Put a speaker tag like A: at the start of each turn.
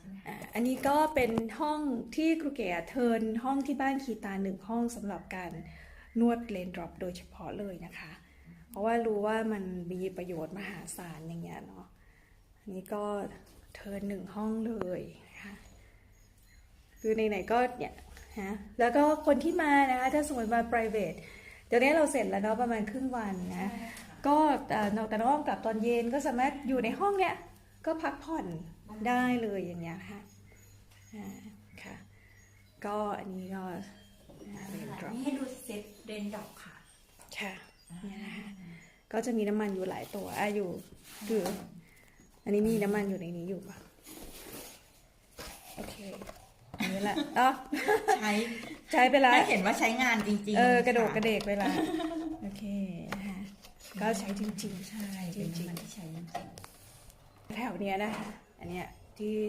A: ใช่ไหมคะ
B: อ่าอันนี้ก็เป็นห้องที่ครูเก๋เทิร์นห้องที่บ้านคีตาหนึ่งห้องสำหรับการนวดเลนดรอปโดยเฉพาะเลยนะคะ เพราะว่ารู้ว่ามันมีประโยชน์มหาศาลอย่างเงี้ยเนาะอันนี้ก็เทิร์นหนึ่งห้องเลยนะคะคือไหนๆก็เนี่ยฮะแล้วก็คนที่มานะคะถ้าสมมติมา private เดี๋ยวนี้เราเสร็จแล้วเนาะประมาณครึ่งวันนะก็เอ่อนอกแต่น้องกลับตอนเย็นก็สามารถอยู่ในห้องเนี้ย ก็พักผ่อนได้เลยอย่างเงี้ยค่ะอ่าค่ะ ก็อันนี้ก็เรนดรอป
A: นี่ให้ดูเซตเรนดอกค่ะ
B: ค่ะเนี่ยนะคะก็จะมีน้ำมันอยู่หลายตัวอะอยู่คืออันนี้มีน้ำมันอยู่ในนี้อยู่ปะโอเคอันนี้แหละอ๋อ
A: ใช้
B: ใช้ไปแล้ว
A: ให้เห็นว่าใช้งานจริงๆ
B: เออกระโดด
A: ค่
B: กระเดกเวลาโอเคนะคะก็ใช้จริงๆ
A: ใช่
B: จ
A: เป็น
B: ริง
A: น้ำมันที่ใช้จริง
B: ๆแถว เนี้ยนะคะอันเนี้ยที่